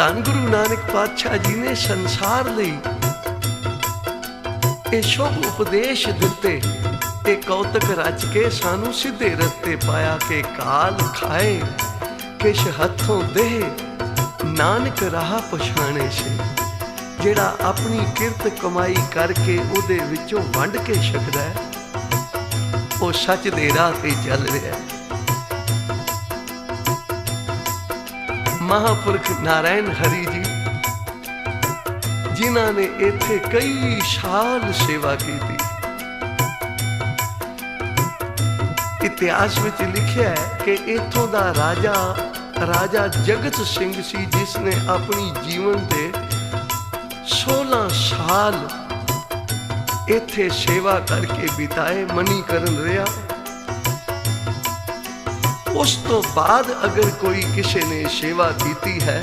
ਧੰਨ ਗੁਰੂ ਨਾਨਕ ਪਾਤਸ਼ਾਹ ਜੀ ਨੇ ਸੰਸਾਰ ਲਈ ਇਹ ਸ਼ੁਭ ਉਪਦੇਸ਼ ਦਿੱਤੇ ਇਹ ਕੌਤਕ ਰਚ ਕੇ ਸਾਨੂੰ ਸਿੱਧੇ ਰਸਤੇ ਪਾਇਆ ਕਿ ਕਾਲ ਖਾਏ, ਕਿਛ ਹੱਥੋਂ ਦੇ। ਨਾਨਕ ਰਾਹ ਪਛਾਣੇ ਸੇ, ਜਿਹੜਾ ਆਪਣੀ ਕਿਰਤ ਕਮਾਈ ਕਰਕੇ ਉਹਦੇ ਵਿੱਚੋਂ ਵੰਡ ਕੇ ਛਕਦਾ ਹੈ। ਉਹ ਸੱਚ ਦੇ ਰਾਹ ਤੇ ਚੱਲ ਰਿਹਾ ਹੈ। ਮਹਾਪੁਰਖ ਨਾਰਾਇਣ ਹਰੀ ਜੀ, ਜਿਨ੍ਹਾਂ ਨੇ ਇੱਥੇ ਕਈ ਸਾਲ ਸੇਵਾ ਕੀਤੀ। ਇਤਿਹਾਸ ਵਿੱਚ ਲਿਖਿਆ ਹੈ ਕਿ ਇੱਥੋਂ ਦਾ ਰਾਜਾ ਰਾਜਾ ਜਗਤ ਸਿੰਘ ਸੀ, ਜਿਸ ਨੇ ਆਪਣੀ ਜੀਵਨ ਤੇ 16 ਸਾਲ ਇੱਥੇ ਸੇਵਾ ਕਰਕੇ ਬਿਤਾਏ ਮਨੀ ਕਰਨ ਰਿਹਾ। ਉਸ ਤੋਂ ਬਾਅਦ ਅਗਰ ਕੋਈ ਕਿਸੇ ਨੇ ਸੇਵਾ ਕੀਤੀ ਹੈ